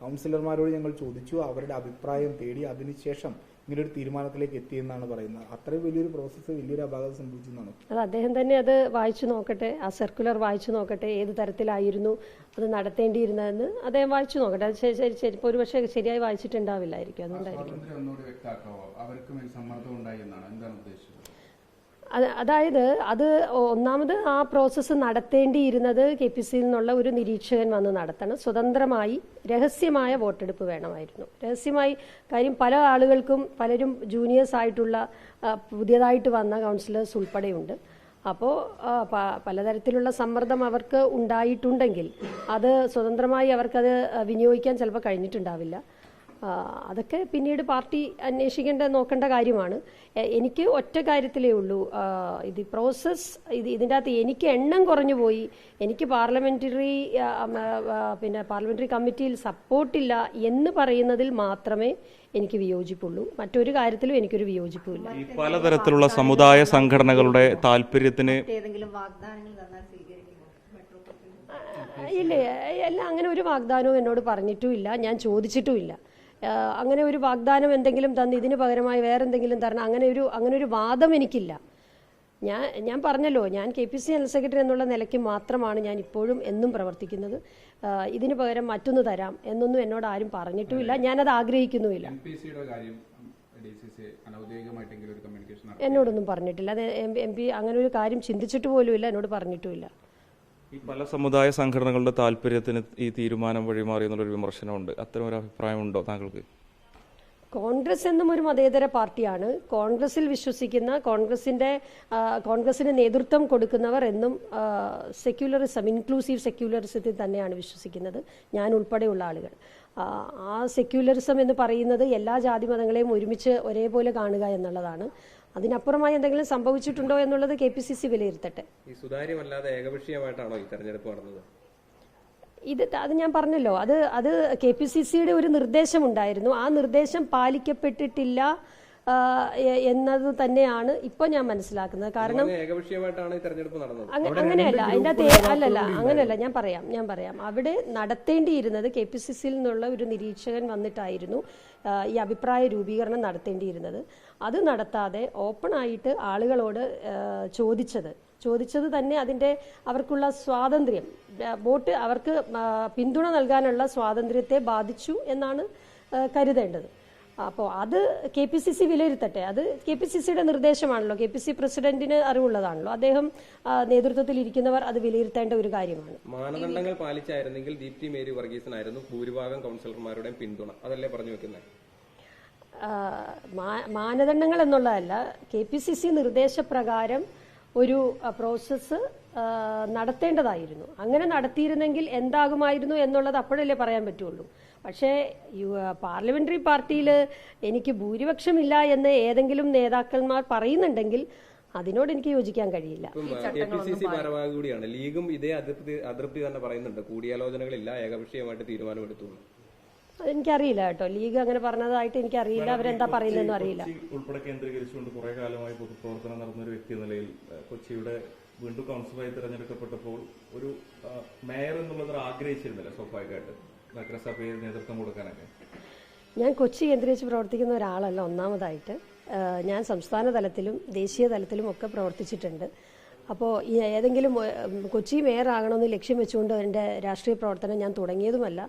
കൗൺസിലർമാരോട് ഞങ്ങൾ ചോദിച്ചു അവരുടെ അഭിപ്രായം തേടി അതിനുശേഷം ഇങ്ങനെ ഒരു തീരുമാനത്തിലേക്ക് എത്തിയെന്നാണ് പറയുന്നത്. അത്രയും വലിയൊരു പ്രോസസ്സ് വലിയൊരു അപകടം സംഭവിച്ചു എന്നാണ്. അത് അദ്ദേഹം തന്നെ അത് വായിച്ചു നോക്കട്ടെ ആ സർക്കുലർ വായിച്ചു നോക്കട്ടെ ഏത് തരത്തിലായിരുന്നു അത് നടത്തേണ്ടിയിരുന്നതെന്ന് അദ്ദേഹം വായിച്ചു നോക്കട്ടെ. അത് ശരി ശരി ഒരു പക്ഷേ ശരിയായി വായിച്ചിട്ടുണ്ടാവില്ലായിരിക്കും അതുകൊണ്ടായിരിക്കും. അവർക്ക് സമ്മർദ്ദം ഉണ്ടായി എന്നാണ്. എന്താണ് ഉദ്ദേശിച്ചത്? അതായത് അത് ഒന്നാമത് ആ പ്രോസസ്സ് നടത്തേണ്ടിയിരുന്നത് കെ പി സിയിൽ നിന്നുള്ള ഒരു നിരീക്ഷകൻ വന്ന് നടത്തണം. സ്വതന്ത്രമായി രഹസ്യമായ വോട്ടെടുപ്പ് വേണമായിരുന്നു. രഹസ്യമായി കാര്യം പല ആളുകൾക്കും പലരും ജൂനിയേഴ്സ് ആയിട്ടുള്ള പുതിയതായിട്ട് വന്ന കൗൺസിലേഴ്സ് ഉൾപ്പെടെയുണ്ട്. അപ്പോൾ പലതരത്തിലുള്ള സമ്മർദ്ദം അവർക്ക് ഉണ്ടായിട്ടുണ്ടെങ്കിൽ അത് സ്വതന്ത്രമായി അവർക്കത് വിനിയോഗിക്കാൻ ചിലപ്പോൾ കഴിഞ്ഞിട്ടുണ്ടാവില്ല. അതൊക്കെ പിന്നീട് പാർട്ടി അന്വേഷിക്കേണ്ട നോക്കേണ്ട കാര്യമാണ്. എനിക്ക് ഒറ്റ കാര്യത്തിലേ ഉള്ളൂ. ഇത് പ്രോസസ്സ് ഇത് ഇതിന്റെ അകത്ത് എനിക്ക് എണ്ണം കുറഞ്ഞു പോയി. എനിക്ക് പാർലമെന്ററി പിന്നെ പാർലമെന്ററി കമ്മിറ്റിയിൽ സപ്പോർട്ടില്ല എന്ന് പറയുന്നതിൽ മാത്രമേ എനിക്ക് വിയോജിപ്പുള്ളൂ. മറ്റൊരു കാര്യത്തിലും എനിക്കൊരു വിയോജിപ്പുമില്ല. ഈ പലതരത്തിലുള്ള സമുദായ സംഘടനകളുടെ താല്പര്യത്തിന് ഇല്ല എല്ലാം അങ്ങനെ ഒരു വാഗ്ദാനവും എന്നോട് പറഞ്ഞിട്ടുമില്ല. ഞാൻ ചോദിച്ചിട്ടുമില്ല. അങ്ങനെ ഒരു വാഗ്ദാനം എന്തെങ്കിലും തന്ന് ഇതിന് പകരമായി വേറെ എന്തെങ്കിലും തരണം അങ്ങനെ ഒരു അങ്ങനെ ഒരു വാദം എനിക്കില്ല. ഞാൻ ഞാൻ പറഞ്ഞല്ലോ ഞാൻ K P C general secretary എന്നുള്ള നിലയ്ക്ക് മാത്രമാണ് ഞാൻ ഇപ്പോഴും എന്നും പ്രവർത്തിക്കുന്നത്. ഇതിന് പകരം മറ്റൊന്ന് തരാം എന്നൊന്നും എന്നോട് ആരും പറഞ്ഞിട്ടുമില്ല. ഞാനത് ആഗ്രഹിക്കുന്നുമില്ല. എന്നോടൊന്നും പറഞ്ഞിട്ടില്ല. അത് എം പി അങ്ങനെ ഒരു കാര്യം ചിന്തിച്ചിട്ട് പോലുമില്ല എന്നോട് പറഞ്ഞിട്ടുമില്ല. ഈ പല സമുദായ സംഘടനകളുടെ താല്പര്യത്തിന് ഈ തീരുമാനം വഴിമാറി എന്നുള്ളൊരു വിമർശനമുണ്ട്. അത്തരം ഒരു അഭിപ്രായമുണ്ടോ താങ്കൾക്ക്? കോൺഗ്രസ് എന്നും ഒരു മതേതര പാർട്ടിയാണ്. കോൺഗ്രസിൽ വിശ്വസിക്കുന്ന കോൺഗ്രസിന്റെ കോൺഗ്രസിന് നേതൃത്വം കൊടുക്കുന്നവർ എന്നും സെക്യുലറിസം ഇൻക്ലൂസീവ് സെക്യുലറിസത്തിൽ തന്നെയാണ് വിശ്വസിക്കുന്നത്. ഞാൻ ഉൾപ്പെടെയുള്ള ആളുകൾ. ആ സെക്യുലറിസം എന്ന് പറയുന്നത് എല്ലാ ജാതി മതങ്ങളെയും ഒരുമിച്ച് ഒരേപോലെ കാണുക എന്നുള്ളതാണ്. അതിനപ്പുറമായി എന്തെങ്കിലും സംഭവിച്ചിട്ടുണ്ടോ എന്നുള്ളത് കെ പി സി സി വിലയിരുത്തട്ടെ. സുതാര്യമല്ലാതെ ഏകപക്ഷീയമായിട്ടാണോ ഈ തെരഞ്ഞെടുപ്പ് നടന്നത്? ഇത് അത് ഞാൻ പറഞ്ഞല്ലോ. അത് അത് കെ പി സി സിയുടെ ഒരു നിർദ്ദേശമുണ്ടായിരുന്നു. ആ നിർദ്ദേശം പാലിക്കപ്പെട്ടിട്ടില്ല എന്നത് തന്നെയാണ് ഇപ്പൊ ഞാൻ മനസ്സിലാക്കുന്നത്. കാരണം അങ്ങനെയല്ല അതിന്റെ അകത്ത് അല്ലല്ല അങ്ങനെയല്ല ഞാൻ പറയാം ഞാൻ പറയാം. അവിടെ നടത്തേണ്ടിയിരുന്നത് കെ പി സി സിയിൽ നിന്നുള്ള ഒരു നിരീക്ഷകൻ വന്നിട്ടായിരുന്നു ഈ അഭിപ്രായ രൂപീകരണം നടത്തേണ്ടിയിരുന്നത്. അത് നടത്താതെ ഓപ്പൺ ആയിട്ട് ആളുകളോട് ചോദിച്ചത്. ചോദിച്ചത് തന്നെ അതിന്റെ അവർക്കുള്ള സ്വാതന്ത്ര്യം. വോട്ട് അവർക്ക് പിന്തുണ നൽകാനുള്ള സ്വാതന്ത്ര്യത്തെ ബാധിച്ചു എന്നാണ് കരുതേണ്ടത്. അപ്പോൾ അത് കെ പി സി സി വിലയിരുത്തട്ടെ. അത് കെ പി സി സിയുടെ നിർദ്ദേശമാണല്ലോ. കെ പി സി പ്രസിഡന്റിന് അറിവുള്ളതാണല്ലോ. അദ്ദേഹം നേതൃത്വത്തിൽ ഇരിക്കുന്നവർ അത് വിലയിരുത്തേണ്ട ഒരു കാര്യമാണ്. മാനദണ്ഡങ്ങൾ പാലിച്ചായിരുന്നെങ്കിൽ ദീപ്തി മേരി വർഗീസിനായിരുന്നു ഭൂരിഭാഗം കൗൺസിലർമാരുടെയും പിന്തുണ. അതല്ലേ പറഞ്ഞു വെക്കുന്നത് മാനദണ്ഡങ്ങൾ എന്നുള്ളതല്ല കെ പി സി സി നിർദ്ദേശപ്രകാരം ഒരു പ്രോസസ്സ് നടത്തേണ്ടതായിരുന്നു. അങ്ങനെ നടത്തിയിരുന്നെങ്കിൽ എന്താകുമായിരുന്നു എന്നുള്ളത് അപ്പോഴല്ലേ പറയാൻ പറ്റുള്ളൂ. പക്ഷേ പാർലമെന്ററി പാർട്ടിയിൽ എനിക്ക് ഭൂരിപക്ഷമില്ല എന്ന് ഏതെങ്കിലും നേതാക്കന്മാർ പറയുന്നുണ്ടെങ്കിൽ അതിനോട് എനിക്ക് യോജിക്കാൻ കഴിയില്ല. ഭാരവാഹി കൂടിയാണ്. ലീഗും ഇതേ അതൃപ്തി അതൃപ്തി തന്നെ പറയുന്നുണ്ട്. കൂടിയാലോചനകളില്ല ഏകപക്ഷീയമായിട്ട് തീരുമാനമെടുത്തു എനിക്കറിയില്ല കേട്ടോ. ലീഗ് അങ്ങനെ പറഞ്ഞതായിട്ട് എനിക്കറിയില്ല. അവരെന്താ പറയുന്നതെന്ന് അറിയില്ല. ഉൾപ്പെടെ കേന്ദ്രീകരിച്ചുകൊണ്ട് കുറെ കാലമായി പൊതുപ്രവർത്തനം നടന്ന ഒരു വ്യക്തി നിലയിൽ കൊച്ചിയുടെ വീണ്ടും കൗൺസിലറായി തിരഞ്ഞെടുക്കപ്പെട്ടപ്പോൾ ഒരു മേയർ എന്നുള്ളത് ആഗ്രഹിച്ചിരുന്നില്ല സ്വാഭാവികമായിട്ട്. നഗരസഭയിൽ നേതൃത്വം കൊടുക്കാനൊക്കെ. ഞാൻ കൊച്ചി കേന്ദ്രീകരിച്ച് പ്രവർത്തിക്കുന്ന ഒരാളല്ല ഒന്നാമതായിട്ട്. ഞാൻ സംസ്ഥാന തലത്തിലും ദേശീയ തലത്തിലും ഒക്കെ പ്രവർത്തിച്ചിട്ടുണ്ട്. അപ്പോൾ ഈ ഏതെങ്കിലും കൊച്ചി മേയർ ആകണമെന്ന് ലക്ഷ്യം വെച്ചുകൊണ്ട് എന്റെ രാഷ്ട്രീയ പ്രവർത്തനം ഞാൻ തുടങ്ങിയതുമല്ല.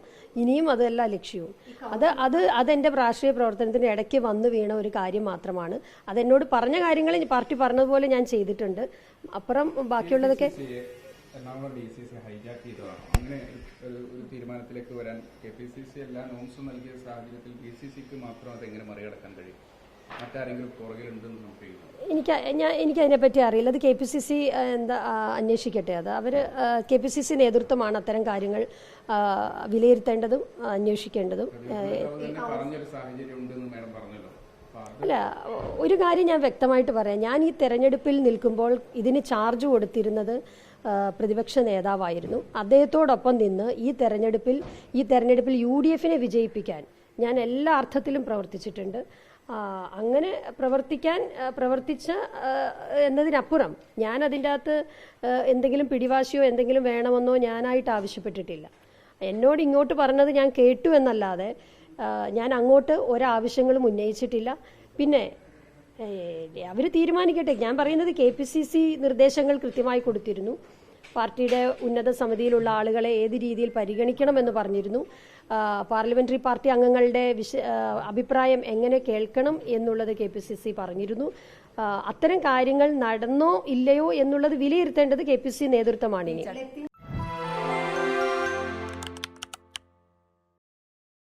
ഇനിയും അതല്ല ലക്ഷ്യവും. അത് അത് അതെന്റെ രാഷ്ട്രീയ പ്രവർത്തനത്തിന്റെ ഇടയ്ക്ക് വന്നു വീണ ഒരു കാര്യം മാത്രമാണ്. അതെന്നോട് പറഞ്ഞ കാര്യങ്ങൾ പാർട്ടി പറഞ്ഞതുപോലെ ഞാൻ ചെയ്തിട്ടുണ്ട്. അപ്പുറം ബാക്കിയുള്ളതൊക്കെ Ernakulam D C C hijack ചെയ്തതാണ്? അങ്ങനെ ഒരു തീരുമാനത്തിലേക്ക് വരാൻ കെ പി സി സി എല്ലാ നോംസും നൽകിയ സാഹചര്യത്തിൽ ബി സി സിക്ക് മാത്രം അതെങ്ങനെ മറികടക്കാൻ കഴിയും? എനിക്ക് ഞാൻ എനിക്ക് അതിനെപ്പറ്റി അറിയില്ല. അത് കെ പി സി സി എന്താ അന്വേഷിക്കട്ടെ അത്. അവർ കെ പി സി സി നേതൃത്വമാണ് അത്തരം കാര്യങ്ങൾ വിലയിരുത്തേണ്ടതും അന്വേഷിക്കേണ്ടതും. അല്ല ഒരു കാര്യം ഞാൻ വ്യക്തമായിട്ട് പറയാം. ഞാൻ ഈ തെരഞ്ഞെടുപ്പിൽ നിൽക്കുമ്പോൾ ഇതിന് ചാർജ് കൊടുത്തിരുന്നത് പ്രതിപക്ഷ നേതാവായിരുന്നു. അദ്ദേഹത്തോടൊപ്പം നിന്ന് ഈ തെരഞ്ഞെടുപ്പിൽ ഈ തെരഞ്ഞെടുപ്പിൽ യു ഡി എഫിനെ വിജയിപ്പിക്കാൻ ഞാൻ എല്ലാ അർത്ഥത്തിലും പ്രവർത്തിച്ചിട്ടുണ്ട്. അങ്ങനെ പ്രവർത്തിക്കാൻ പ്രവർത്തിച്ച എന്നതിനപ്പുറം ഞാൻ അതിന്റെ അകത്ത് എന്തെങ്കിലും പിടിവാശിയോ എന്തെങ്കിലും വേണമെന്നോ ഞാനായിട്ട് ആവശ്യപ്പെട്ടിട്ടില്ല. എന്നോട് ഇങ്ങോട്ട് പറഞ്ഞത് ഞാൻ കേട്ടു എന്നല്ലാതെ ഞാൻ അങ്ങോട്ട് ഒരാവശ്യങ്ങളും ഉന്നയിച്ചിട്ടില്ല. പിന്നെ അവർ തീരുമാനിക്കട്ടെ. ഞാൻ പറയുന്നത് കെ പി സി സി നിർദ്ദേശങ്ങൾ കൃത്യമായി കൊടുത്തിരുന്നു. പാർട്ടിയുടെ ഉന്നത സമിതിയിലുള്ള ആളുകളെ ഏത് രീതിയിൽ പരിഗണിക്കണമെന്ന് പറഞ്ഞിരുന്നു. പാർലമെന്ററി പാർട്ടി അംഗങ്ങളുടെ വിശ അഭിപ്രായം എങ്ങനെ കേൾക്കണം എന്നുള്ളത് കെ പി സി സി പറഞ്ഞിരുന്നു. അത്തരം കാര്യങ്ങൾ നടന്നോ ഇല്ലയോ എന്നുള്ളത് വിലയിരുത്തേണ്ടത് കെ പി സി നേതൃത്വമാണ് ഇനി.